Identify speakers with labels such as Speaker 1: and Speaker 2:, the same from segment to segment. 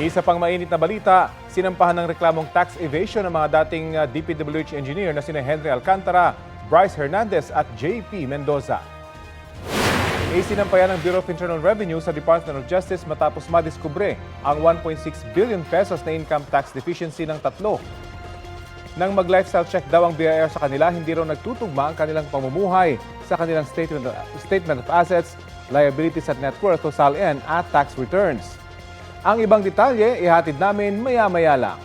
Speaker 1: Isa pang mainit na balita, sinampahan ng reklamong tax evasion ng mga dating DPWH engineer na sina Henry Alcantara, Bryce Hernandez at JP Mendoza. Isinampayan ng Bureau of Internal Revenue sa Department of Justice matapos madiskubre ang 1.6 billion pesos na income tax deficiency ng tatlo. Nang mag-lifestyle check daw ang BIR sa kanila, hindi raw nagtutugma ang kanilang pamumuhay sa kanilang statement, statement of assets, liabilities at net worth o SALN at tax returns. Ang ibang detalye, ihatid namin maya-maya lang.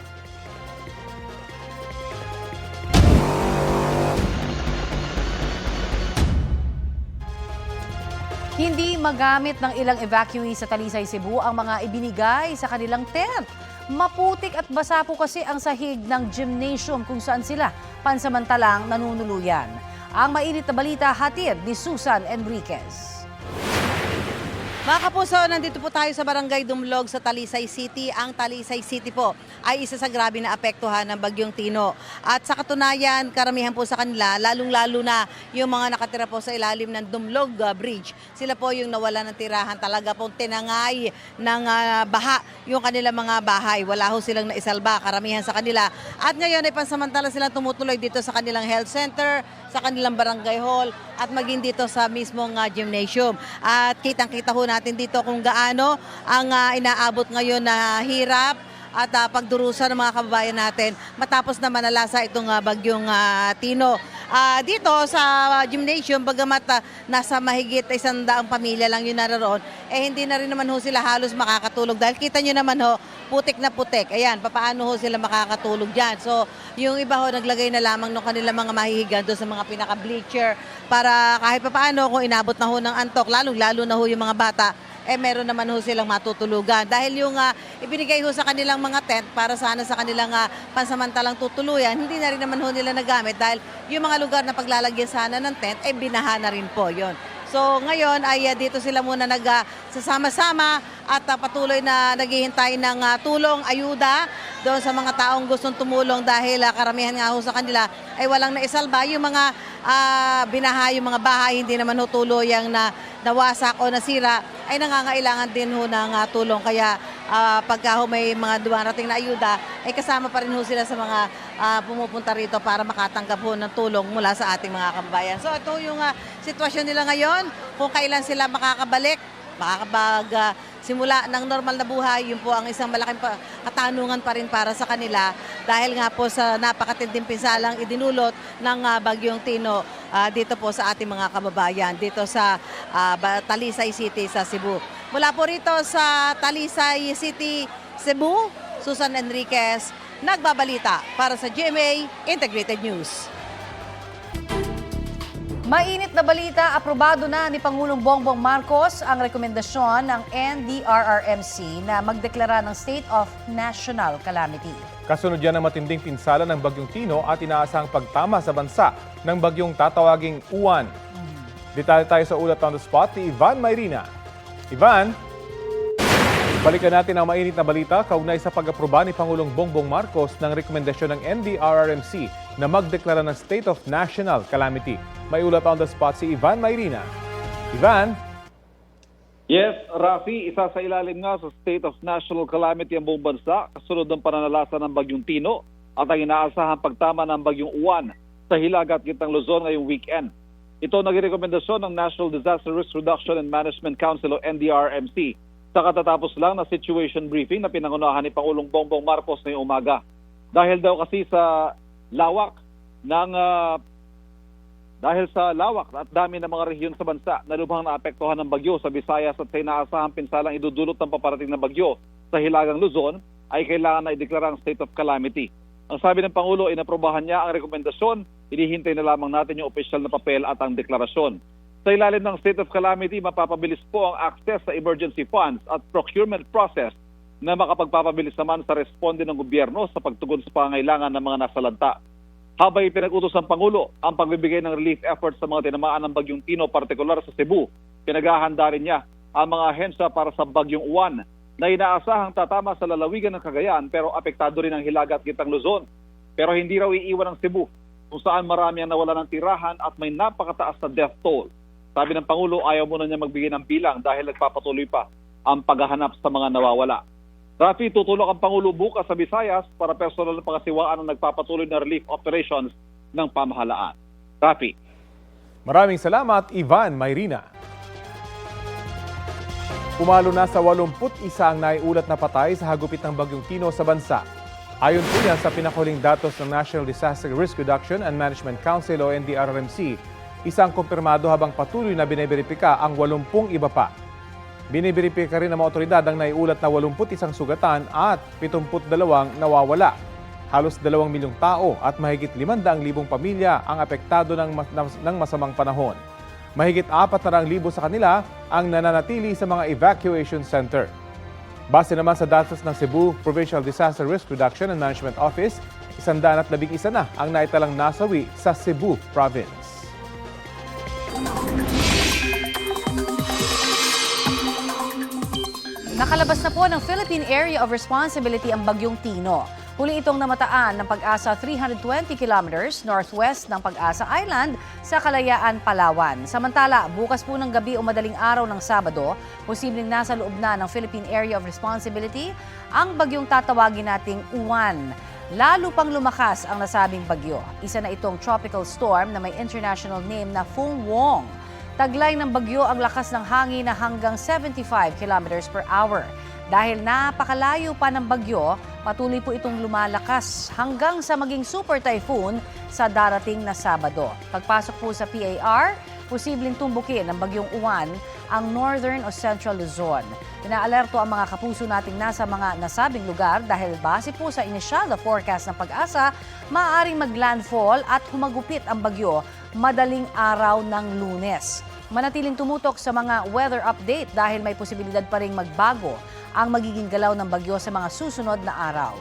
Speaker 2: Hindi magamit ng ilang evacuees sa Talisay, Cebu ang mga ibinigay sa kanilang tent. Maputik at basa po kasi ang sahig ng gymnasium kung saan sila pansamantalang nanunuluyan. Ang mainit na balita hatid ni Susan Enriquez.
Speaker 3: Mga kapuso, nandito po tayo sa Barangay Dumlog sa Talisay City. Ang Talisay City po ay isa sa grabe na apektuhan ng Bagyong Tino. At sa katunayan, karamihan po sa kanila, lalong-lalo na yung mga nakatira po sa ilalim ng Dumlog uh, Bridge. Sila po yung nawala ng tirahan. Talaga pong tinangay ng uh, baha yung kanilang mga bahay. Wala ho silang naisalba, karamihan sa kanila. At ngayon ay pansamantala silang tumutuloy dito sa kanilang health center, sa kanilang barangay hall, at maging dito sa mismong uh, gymnasium. At kitang-kita ho natin dito kung gaano ang uh, inaabot ngayon na hirap at uh, pagdurusa ng mga kababayan natin matapos na manalasa itong uh, bagyong uh, Tino. Uh, dito sa gymnasium, bagamat uh, nasa mahigit isang daang pamilya lang yun naroon, eh hindi na rin naman ho sila halos makakatulog. Dahil kita nyo naman ho, putik na putik. Ayan, papaano ho sila makakatulog dyan. So, yung iba ho, naglagay na lamang ng kanilang mga mahihigan doon sa mga pinaka-bleacher para kahit papaano kung inabot na ho ng antok, lalong-lalo na ho yung mga bata, eh meron naman ho silang matutulugan. Dahil yung uh, ibinigay ho sa kanilang mga tent para sana sa kanilang uh, pansamantalang tutuluyan, hindi na rin naman ho nila nagamit dahil yung mga lugar na paglalagyan sana ng tent, eh binaha na rin po yon. So ngayon ay uh, dito sila muna nagsasama-sama at uh, patuloy na naghihintay ng uh, tulong, ayuda doon sa mga taong gustong tumulong dahil uh, karamihan nga ho sa kanila ay walang naisalba. Yung mga uh, binaha, yung mga bahay, hindi naman ho tuluyang na nawasak o nasira, ay nangangailangan din ho ng uh, tulong. Kaya uh, pagka ho may mga dumarating na ayuda, ay kasama pa rin ho sila sa mga uh, pumupunta rito para makatanggap ho ng tulong mula sa ating mga kababayan. So ito yung uh, sitwasyon nila ngayon, kung kailan sila makakabalik, makakabag uh, simula ng normal na buhay, yun po ang isang malaking katanungan pa rin para sa kanila dahil nga po sa napakatinding pinsalang idinulot ng uh, Bagyong Tino uh, dito po sa ating mga kababayan, dito sa uh, Talisay City sa Cebu. Mula po rito sa Talisay City, Cebu, Susan Enriquez, nagbabalita para sa GMA Integrated News.
Speaker 2: Mainit na balita, aprobado na ni Pangulong Bongbong Marcos ang rekomendasyon ng NDRRMC na magdeklara ng State of National Calamity.
Speaker 1: Kasunod yan ng matinding pinsala ng Bagyong Tino at inaasahang pagtama sa bansa ng bagyong tatawaging Uwan. Detalye tayo sa ulat on the spot ni Ivan Mayrina. Ivan, balikan natin ang mainit na balita kaugnay sa pag-aproba ni Pangulong Bongbong Marcos ng rekomendasyon ng NDRRMC na magdeklara ng State of National Calamity. May ulat on the spot si Ivan Mayrina. Ivan,
Speaker 4: Yes, Rafi, isa sa ilalim nga sa state of national calamity ang buong bansa kasunod ng pananalasa ng Bagyong Tino at ang inaasahang pagtama ng Bagyong Uwan sa Hilagat Gitang Luzon ngayong weekend. Ito naging rekomendasyon ng National Disaster Risk Reduction and Management Council o NDRMC sa katatapos lang na situation briefing na pinangunahan ni Pangulong Bongbong Marcos ngayong umaga. Dahil daw kasi sa lawak ng ah, dahil sa lawak at dami ng mga rehiyon sa bansa na lubhang naapektuhan ng bagyo sa Visayas at sa inaasahang pinsalang idudulot ng paparating na bagyo sa Hilagang Luzon, ay kailangan na ideklara ang state of calamity. Ang sabi ng Pangulo, inaprobahan niya ang rekomendasyon, hinihintay na lamang natin yung opisyal na papel at ang deklarasyon. Sa ilalim ng state of calamity, mapapabilis po ang access sa emergency funds at procurement process na makapagpapabilis naman sa responde ng gobyerno sa pagtugon sa pangangailangan ng mga nasalanta. Habang ipinag-utos ng Pangulo ang pagbibigay ng relief efforts sa mga tinamaan ng Bagyong Tino, partikular sa Cebu, pinaghahanda rin niya ang mga ahensya para sa Bagyong Uwan na inaasahang tatama sa lalawigan ng Cagayan pero apektado rin ang Hilaga at Gitang Luzon. Pero hindi raw iiwan ang Cebu kung saan marami ang nawala ng tirahan at may napakataas na death toll. Sabi ng Pangulo, ayaw muna niya magbigay ng bilang dahil nagpapatuloy pa ang paghahanap sa mga nawawala. Rafi, tutulong ang Pangulo bukas sa Visayas para personal na pangasiwaan ang nagpapatuloy na relief operations ng pamahalaan. Rafi.
Speaker 1: Maraming salamat, Ivan Mayrina. Pumalo na sa 81 ang naiulat na patay sa hagupit ng Bagyong Tino sa bansa. Ayon po yan sa pinakuling datos ng National Disaster Risk Reduction and Management Council o NDRRMC, isang kumpirmado habang patuloy na biniberipika ang 80 iba pa. Biniberipika rin ng mga otoridad ang naiulat na 81 sugatan at 72 nawawala. Halos 2 milyong tao at mahigit 500,000 pamilya ang apektado ng, mas- ng masamang panahon. Mahigit 400,000 sa kanila ang nananatili sa mga evacuation center. Base naman sa datos ng Cebu Provincial Disaster Risk Reduction and Management Office, 111 na ang naitalang nasawi sa Cebu Province.
Speaker 2: Nakalabas na po ng Philippine Area of Responsibility ang Bagyong Tino. Huli itong namataan ng Pag-asa 320 kilometers northwest ng Pag-asa Island sa Kalayaan, Palawan. Samantala, bukas po ng gabi o madaling araw ng Sabado, posibleng nasa loob na ng Philippine Area of Responsibility ang bagyong tatawagin nating Uwan. Lalo pang lumakas ang nasabing bagyo. Isa na itong tropical storm na may international name na Fung Wong. Taglay ng bagyo ang lakas ng hangin na hanggang 75 kilometers per hour. Dahil napakalayo pa ng bagyo, patuloy po itong lumalakas hanggang sa maging super typhoon sa darating na Sabado. Pagpasok po sa PAR, posibleng tumbukin ng bagyong Uwan ang northern o central Luzon. Inaalerto ang mga kapuso nating nasa mga nasabing lugar dahil base po sa inisyal na forecast ng pag-asa, maaaring maglandfall at humagupit ang bagyo madaling araw ng lunes. Manatiling tumutok sa mga weather update dahil may posibilidad pa rin magbago ang magiging galaw ng bagyo sa mga susunod na araw.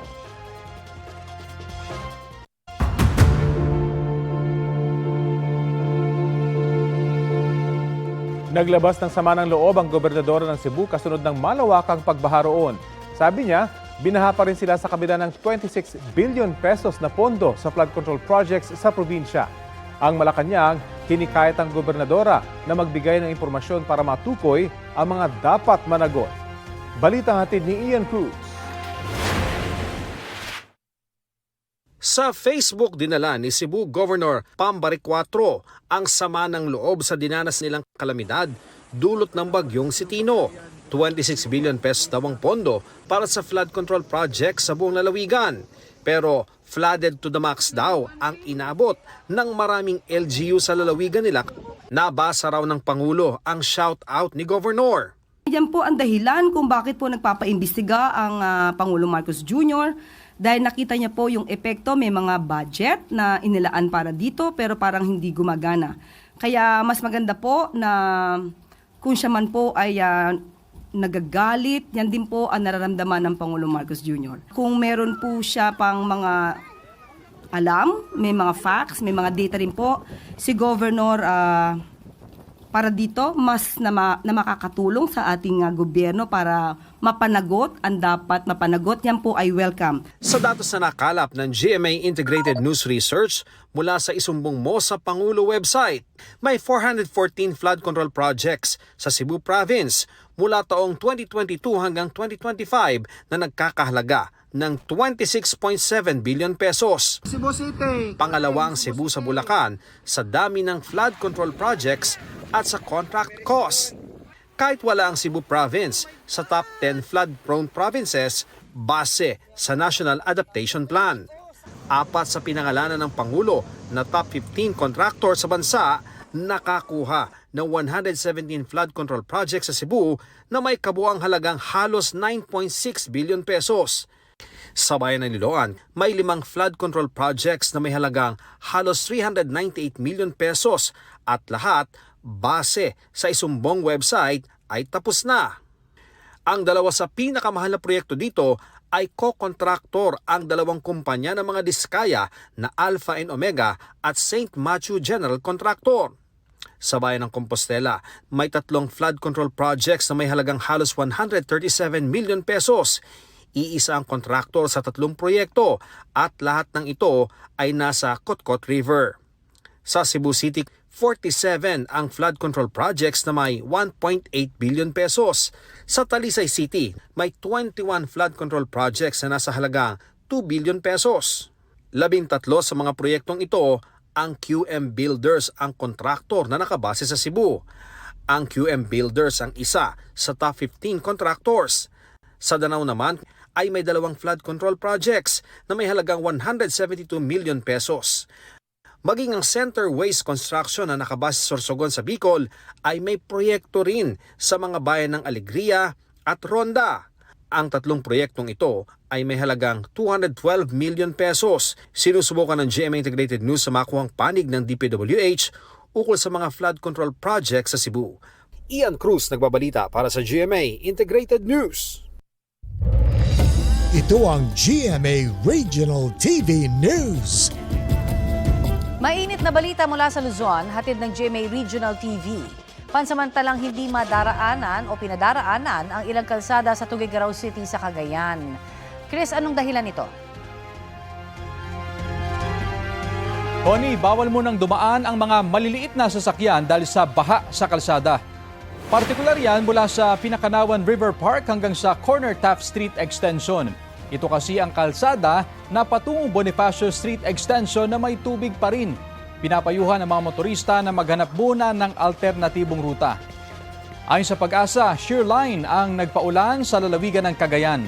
Speaker 1: Naglabas ng sama ng loob ang gobernadora ng Cebu kasunod ng malawakang pagbaha roon. Sabi niya, binaha pa rin sila sa kabila ng 26 billion pesos na pondo sa flood control projects sa probinsya. Ang Malacanang, hinikayat ang gobernadora na magbigay ng impormasyon para matukoy ang mga dapat managot. Balitang hatid ni Ian Cruz.
Speaker 5: Sa Facebook dinala ni Cebu Governor Pambari 4 ang sama ng loob sa dinanas nilang kalamidad dulot ng bagyong Sitino. 26 billion pesos daw ang pondo para sa flood control project sa buong lalawigan. Pero flooded to the max daw ang inabot ng maraming LGU sa lalawigan nila. Nabasa raw ng Pangulo ang shout-out ni Governor.
Speaker 6: Yan po ang dahilan kung bakit po nagpapaimbestiga ang ah, Pangulong Marcos Jr. dahil nakita niya po yung epekto, may mga budget na inilaan para dito pero parang hindi gumagana. Kaya mas maganda po na kung siya man po ay ah, nagagalit, yan din po ang nararamdaman ng Pangulong Marcos Jr. Kung meron po siya pang mga alam, may mga facts, may mga data rin po, si Governor ah, para dito mas na, ma- na makakatulong sa ating ah, gobyerno para mapanagot ang dapat mapanagot yan po ay welcome.
Speaker 5: Sa datos na nakalap ng GMA Integrated News Research mula sa isumbong mo sa Pangulo website, may 414 flood control projects sa Cebu Province mula taong 2022 hanggang 2025 na nagkakahalaga ng 26.7 billion pesos.
Speaker 7: Cebu City.
Speaker 5: Pangalawa ang Cebu sa Bulacan sa dami ng flood control projects at sa contract cost. Kahit wala ang Cebu Province sa top 10 flood-prone provinces base sa National Adaptation Plan. Apat sa pinangalanan ng Pangulo na top 15 contractor sa bansa nakakuha ng 117 flood control projects sa Cebu na may kabuang halagang halos 9.6 billion pesos. Sa bayan ng Liloan, may limang flood control projects na may halagang halos 398 million pesos at lahat base sa isumbong website ay tapos na. Ang dalawa sa pinakamahal na proyekto dito ay co-contractor ang dalawang kumpanya ng mga diskaya na Alpha and Omega at St. Matthew General Contractor. Sa bayan ng Compostela, may tatlong flood control projects na may halagang halos 137 million pesos. Iisa ang kontraktor sa tatlong proyekto at lahat ng ito ay nasa Kotkot River. Sa Cebu City, 47 ang flood control projects na may 1.8 billion pesos. Sa Talisay City, may 21 flood control projects na nasa halagang 2 billion pesos. Labintatlo sa mga proyektong ito, ang QM Builders ang kontraktor na nakabase sa Cebu. Ang QM Builders ang isa sa top 15 contractors. Sa Danau naman ay may dalawang flood control projects na may halagang 172 million pesos. Maging ang Center Waste Construction na nakabase sa Sorsogon sa Bicol ay may proyekto rin sa mga bayan ng Alegria at Ronda. Ang tatlong proyektong ito ay may halagang 212 million pesos. Sinusubukan ng GMA Integrated News sa makuhang panig ng DPWH ukol sa mga flood control projects sa Cebu. Ian Cruz nagbabalita para sa GMA Integrated News.
Speaker 7: Ito ang GMA Regional TV News.
Speaker 2: Mainit na balita mula sa Luzon, hatid ng GMA Regional TV. Pansamantalang hindi madaraanan o pinadaraanan ang ilang kalsada sa Tuguegarao City sa Cagayan. Chris, anong dahilan nito?
Speaker 8: Tony, bawal mo nang dumaan ang mga maliliit na sasakyan dahil sa baha sa kalsada. Partikular yan mula sa Pinakanawan River Park hanggang sa Corner Taft Street Extension. Ito kasi ang kalsada na patungong Bonifacio Street Extension na may tubig pa rin. Pinapayuhan ng mga motorista na maghanap muna ng alternatibong ruta. Ayon sa pag-asa, shear line ang nagpaulan sa lalawigan ng Cagayan.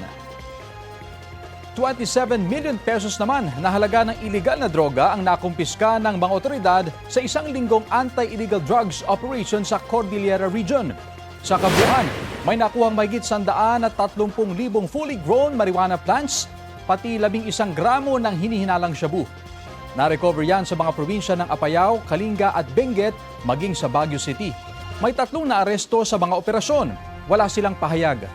Speaker 8: 27 million pesos naman na halaga ng iligal na droga ang nakumpiska ng mga otoridad sa isang linggong anti-illegal drugs operation sa Cordillera Region. Sa kabuuan, may nakuhang mahigit sandaan at 30,000 fully grown marijuana plants, pati 11 gramo ng hinihinalang shabu. Na-recover yan sa mga probinsya ng Apayao, Kalinga at Benguet, maging sa Baguio City. May tatlong naaresto sa mga operasyon. Wala silang pahayag.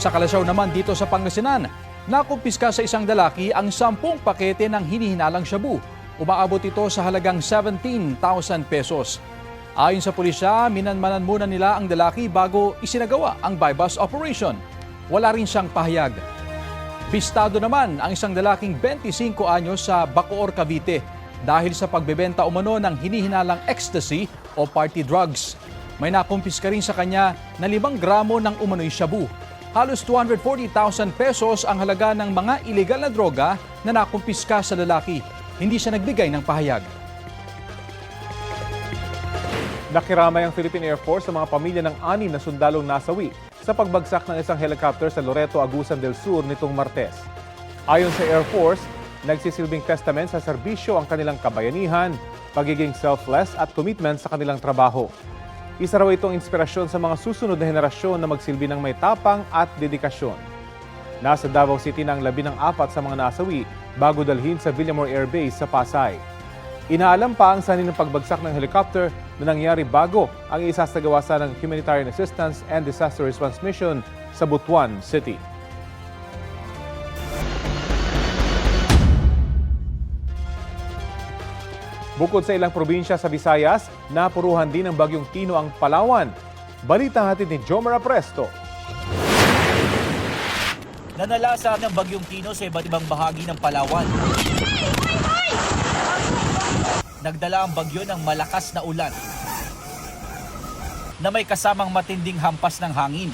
Speaker 8: Sa Kalasyaw naman dito sa Pangasinan, nakumpiska sa isang lalaki ang 10 pakete ng hinihinalang shabu. Umaabot ito sa halagang 17,000 pesos. Ayon sa pulisya, minanmanan muna nila ang lalaki bago isinagawa ang buy-bust operation. Wala rin siyang pahayag. Bistado naman ang isang lalaking 25 anyos sa Bacoor, Cavite dahil sa pagbebenta umano ng hinihinalang ecstasy o party drugs. May nakumpiska rin sa kanya na 5 gramo ng umano'y shabu. Halos 240,000 pesos ang halaga ng mga ilegal na droga na nakumpiska sa lalaki. Hindi siya nagbigay ng pahayag.
Speaker 1: Nakiramay ang Philippine Air Force sa mga pamilya ng anim na sundalong nasawi sa pagbagsak ng isang helicopter sa Loreto, Agusan del Sur nitong Martes. Ayon sa Air Force, nagsisilbing testament sa serbisyo ang kanilang kabayanihan, pagiging selfless at commitment sa kanilang trabaho. Isa raw itong inspirasyon sa mga susunod na henerasyon na magsilbi ng may tapang at dedikasyon. Nasa Davao City na ang labi ng apat sa mga nasawi bago dalhin sa Villamor Air Base sa Pasay. Inaalam pa ang sanin ng pagbagsak ng helicopter na nangyari bago ang isasagawa sa ng Humanitarian Assistance and Disaster Response Mission sa Butuan City. Bukod sa ilang probinsya sa Visayas, napuruhan din ng bagyong Tino ang Palawan. Balita hatid ni Jomar Presto.
Speaker 9: Nanalasa ng bagyong Tino sa iba't ibang bahagi ng Palawan. Nagdala ang bagyo ng malakas na ulan na may kasamang matinding hampas ng hangin.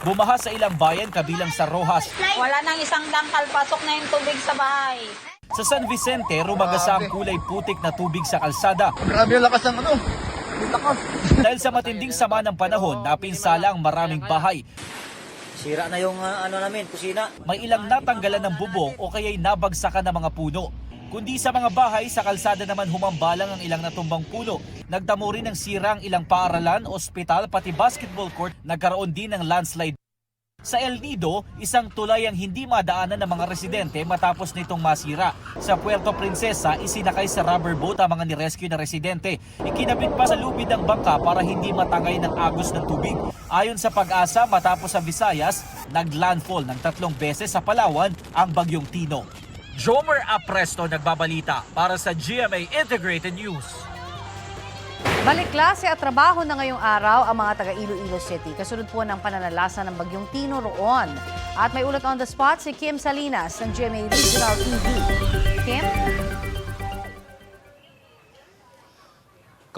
Speaker 9: Bumaha sa ilang bayan kabilang sa Rojas.
Speaker 10: Wala nang isang dangkal, pasok na yung tubig sa bahay.
Speaker 9: Sa San Vicente, rumagasa ang kulay putik na tubig sa kalsada.
Speaker 11: Grabe ang lakas ng ano.
Speaker 9: Dahil sa matinding sama ng panahon, napinsala ang maraming bahay.
Speaker 11: Sira na yung ah, ano namin, kusina.
Speaker 9: May ilang natanggalan ng bubong o kaya'y nabagsakan ng mga puno. Kundi sa mga bahay, sa kalsada naman humambalang ang ilang natumbang puno. Nagdamo rin ng sira ang ilang paaralan, ospital, pati basketball court. Nagkaroon din ng landslide. Sa El Nido, isang tulay ang hindi madaanan ng mga residente matapos nitong masira. Sa Puerto Princesa, isinakay sa rubber boat ang mga nirescue na residente. Ikinabit pa sa lubid ng bangka para hindi matangay ng agos ng tubig. Ayon sa pag-asa, matapos sa Visayas, naglandfall ng tatlong beses sa Palawan ang bagyong Tino. Jomer Apresto nagbabalita para sa GMA Integrated News.
Speaker 2: Balik klase at trabaho na ngayong araw ang mga taga Iloilo City. Kasunod po ng pananalasa ng bagyong Tino roon. At may ulat on the spot si Kim Salinas ng GMA Regional TV. Kim?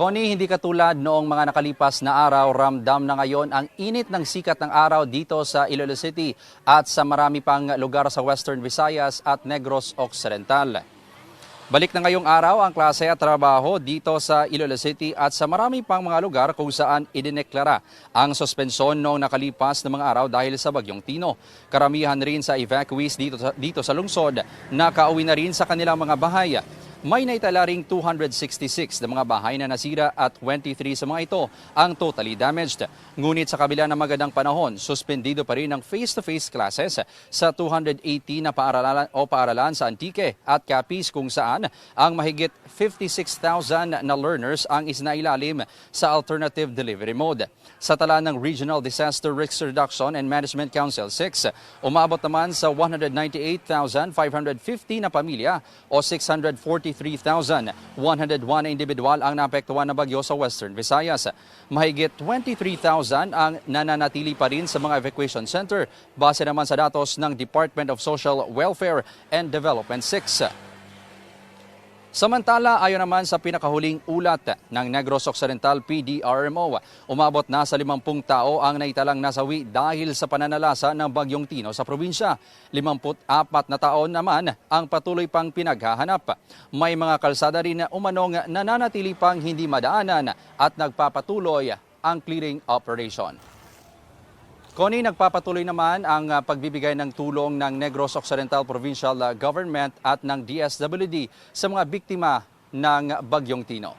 Speaker 12: Connie, hindi katulad noong mga nakalipas na araw, ramdam na ngayon ang init ng sikat ng araw dito sa Iloilo City at sa marami pang lugar sa Western Visayas at Negros Occidental. Balik na ngayong araw ang klase at trabaho dito sa Iloilo City at sa marami pang mga lugar kung saan idineklara ang suspensyon noong nakalipas na mga araw dahil sa bagyong Tino. Karamihan rin sa evacuees dito sa, dito sa lungsod nakauwi na rin sa kanilang mga bahay. May naitala ring 266 na mga bahay na nasira at 23 sa mga ito ang totally damaged. Ngunit sa kabila ng magandang panahon, suspendido pa rin ang face-to-face classes sa 280 na paaralan o paaralan sa Antique at Capiz kung saan ang mahigit 56,000 na learners ang isinailalim sa alternative delivery mode. Sa tala ng Regional Disaster Risk Reduction and Management Council 6, umabot naman sa 198,550 na pamilya o 640 23,101 individual ang naapektuhan ng bagyo sa Western Visayas. Mahigit 23,000 ang nananatili pa rin sa mga evacuation center base naman sa datos ng Department of Social Welfare and Development 6. Samantala, ayon naman sa pinakahuling ulat ng Negros Occidental PDRMO, umabot na sa 50 tao ang naitalang nasawi dahil sa pananalasa ng Bagyong Tino sa probinsya. 54 na taon naman ang patuloy pang pinaghahanap. May mga kalsada rin na umanong nananatili pang hindi madaanan at nagpapatuloy ang clearing operation. Connie, nagpapatuloy naman ang uh, pagbibigay ng tulong ng Negros Occidental Provincial uh, Government at ng DSWD sa mga biktima ng Bagyong Tino.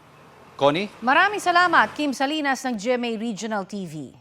Speaker 12: Connie?
Speaker 2: Maraming salamat, Kim Salinas ng GMA Regional TV.